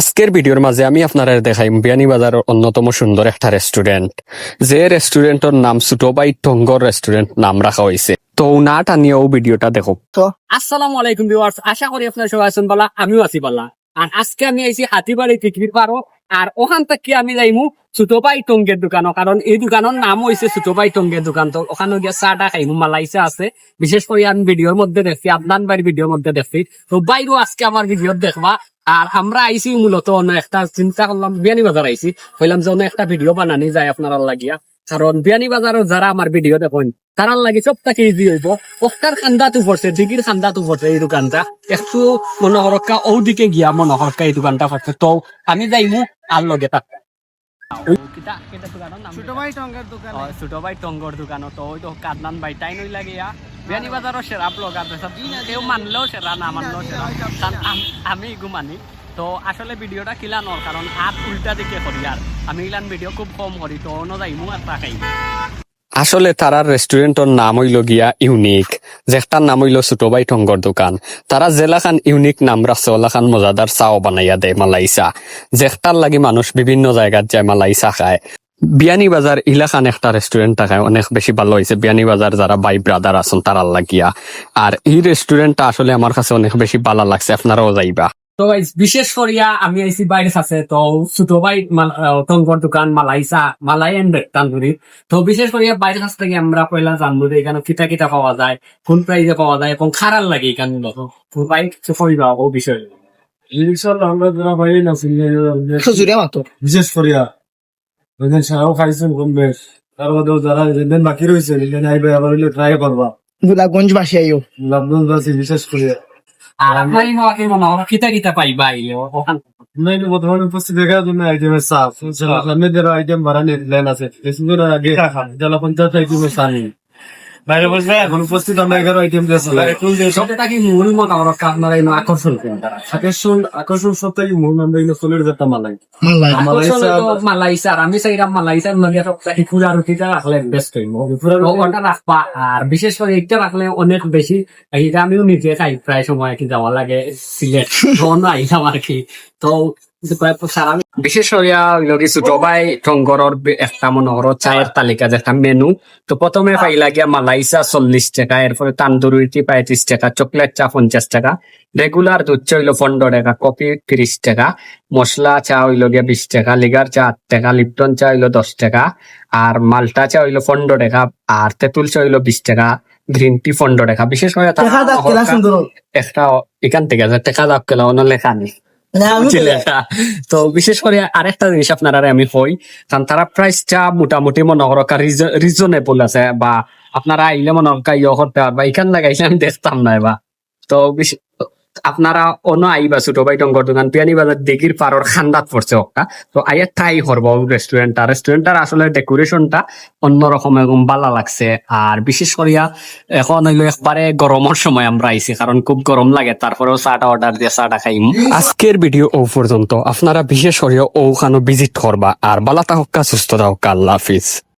আজকের ভিডিওর মাঝে আমি আপনারা দেখাই বিয়ানীবাজারের অন্যতম সুন্দর একটা রেস্টুরেন্ট যে রেস্টুরেন্টের নাম সুটোবাই টঙ্গর রেস্টুরেন্ট নাম রাখা হয়েছে। তো না টানিয়েও ভিডিওটা দেখো। আসসালামু আলাইকুম ভিউয়ার্স আশা করি আপনারা সবাই আছেন বলা আমিও আছি বলা। আর আজকে আমি আইছি হাতিবাড়ি পৃথিবীর পারো। আর ওখান থেকে আমি যাইমু ছোটবাই টঙ্গের দোকানও কারণ এই দোকানের নাম হয়েছে ছোটবাই টঙ্গের দোকান। তো ওখানে গিয়ে চাটা খাইমু মালাইসা আছে। বিশেষ করে আমি ভিডিওর মধ্যে দেখছি আপনার বাড়ির ভিডিওর মধ্যে দেখছি। তো বাইরেও আজকে আমার ভিডিও দেখবা আর আমরা আইছি মূলত অন্য একটা চিন্তা করলাম বিয়ানি বাজার আইছি। হইলাম যে অন্য একটা ভিডিও বানানি যায় আপনারা লাগিয়া। কারণ বিয়ানি বাজারও যারা আমার ভিডিও দেখেন তারার লাগে সবটাকে ইজি হইব। ওটার খান্দাতো পড়ছে ডিগির খান্দাতো পড়ছে এই দোকানটা। একটু মনোহরকা ও দিকে গিয়া মনোহরকা এই দোকানটা পড়ছে তো আমি যাইমু আর লগে তাক ছোট ভাই টঙ্গের দোকান। ছোট ভাই টঙ্গর দোকান তো ওই তো কাদনান ভাই তাই নই লাগে বিয়ানি বাজারও সেরা ব্লগার সব কেউ মানলেও সেরা না মানলেও সেরা। আমি এগু মানি তো আসলে ভিডিওটা কিলানোর কারণ হাত উল্টা দিকে করি আর। আমি ইলান ভিডিও খুব কম করি তো অন্য যাইমু আর তা খাইমু আসলে তারার রেস্টুরেন্টের নাম হইল গিয়া ইউনিক যেটার নাম হইল সুটোবাই টঙ্গর দোকান। তারা জেলাখান ইউনিক নাম রাখছে ওলাখান মজাদার চাও বানাইয়া দেয় মালাইসা যেটার লাগি মানুষ বিভিন্ন জায়গাত যায় মালাইসা খায়। বিয়ানি বাজার ইলাখান একটা রেস্টুরেন্ট থাকায় অনেক বেশি ভালো হয়েছে বিয়ানি বাজার যারা ভাই ব্রাদার আছেন তারার লাগিয়া। আর এই রেস্টুরেন্টটা আসলে আমার কাছে অনেক বেশি ভালো লাগছে, আপনারাও যাইবা। তো guys, বিশেষ করিয়া আমি আইসি বাইরে আছে তো ছোট ভাই আহ, দোকান মালাইসা মালাই এন্ড তান্দুরি। তো বিশেষ করিয়া বাইরের কাছ থেকে আমরা পয়লা জানব যে এখানে কিতা কিতা পাওয়া যায় কোন প্রাইজে পাওয়া যায় এবং খারাপ লাগে এখানে ভাই কইবা ও বিষয়ে? বাইরে বিশেষ করিয়া ওইদিন সারাও খাইছেন কম বেশ। তার মধ্যেও যারা যেদিন বাকি রয়েছে আইবে আবার ট্রাই করবা। গোলাপগঞ্জ বাসি আইও। লাভগঞ্জ বাসী বিশেষ করিয়া আর আমি হওয়াকে মনে হয় কিতা কিতা পাইবা আইলে? ওখান নাই বর্তমানে উপস্থিত দেখার জন্য আইটেমের চাপ। সামনের আইটেম বাড়ানি লাইন আছে। পঞ্চায়েত আইটেমের সানি বাইরে বসে এখন উপস্থিত আমরা এগারো আইটেম সবটা কি মূল মত? আমার আপনারা এই আকর্ষণ আকর্ষণ আকর্ষণ সপ্তাহে মূল আমরা এগুলো চলে যেতে মালাই মালাইসা আর আমি চাইলাম মালাইসা নলিয়া সপ্তাহে পুরা রুটিটা রাখলে বেস্ট হইব ওটা রাখবা আর বিশেষ করে এটা রাখলে অনেক বেশি এটা আমিও নিজে খাই প্রায় সময় কি যাওয়া লাগে সিলেট আইলাম আর কি। তো বিশেষ করে লগি ছোটবাই টঙ্গরর একটা মনোহর চায়ের তালিকা যে একটা মেনু তো প্রথমে পাইলা গিয়া মালাইসা চল্লিশ টাকা এরপরে তান্দুরি পঁয়ত্রিশ টাকা চকলেট চা পঞ্চাশ টাকা রেগুলার দুধ চা হইল পনেরো টাকা কফি তিরিশ টাকা মশলা চা হইল গিয়া বিশ টাকা লিগার চা আট টাকা লিপটন চা হইল দশ টাকা আর মালটা চা হইল পনেরো টাকা আর তেঁতুল চা হইল বিশ টাকা গ্রিন টি পনেরো টাকা। বিশেষ করে একটা এখান থেকে টেকা দাপ কেলা অন্য লেখা নেই? তো বিশেষ করে আরেকটা জিনিস আপনারা আমি হই কারণ তারা প্রাইসটা মোটামুটি মনে করো রিজনেবল আছে বা আপনারা আইলে মনে হয় ইয়ে করতে পারবা এখান লাগাইলে আমি দেখতাম না বা তো আপনারা অন্য আইবা ছোট ভাই টঙ্গর দোকান, পিয়ানি বাজার দিঘির পারর খান্দাত পড়ছে একটা তো আইয়া ট্রাই করব রেস্টুরেন্টটা রেস্টুরেন্টটার আসলে ডেকোরেশনটা অন্যরকম এবং ভালো লাগছে। আর বিশেষ করিয়া এখন হইল একবারে গরমের সময় আমরা আইছি কারণ খুব গরম লাগে। তারপরেও চাটা অর্ডার দিয়ে চাটা খাইম। আজকের ভিডিও ও পর্যন্ত আপনারা বিশেষ করে ওখানে ভিজিট করবা। আর বালাতা হক্কা সুস্থ হক্কা। আল্লাহ হাফিজ।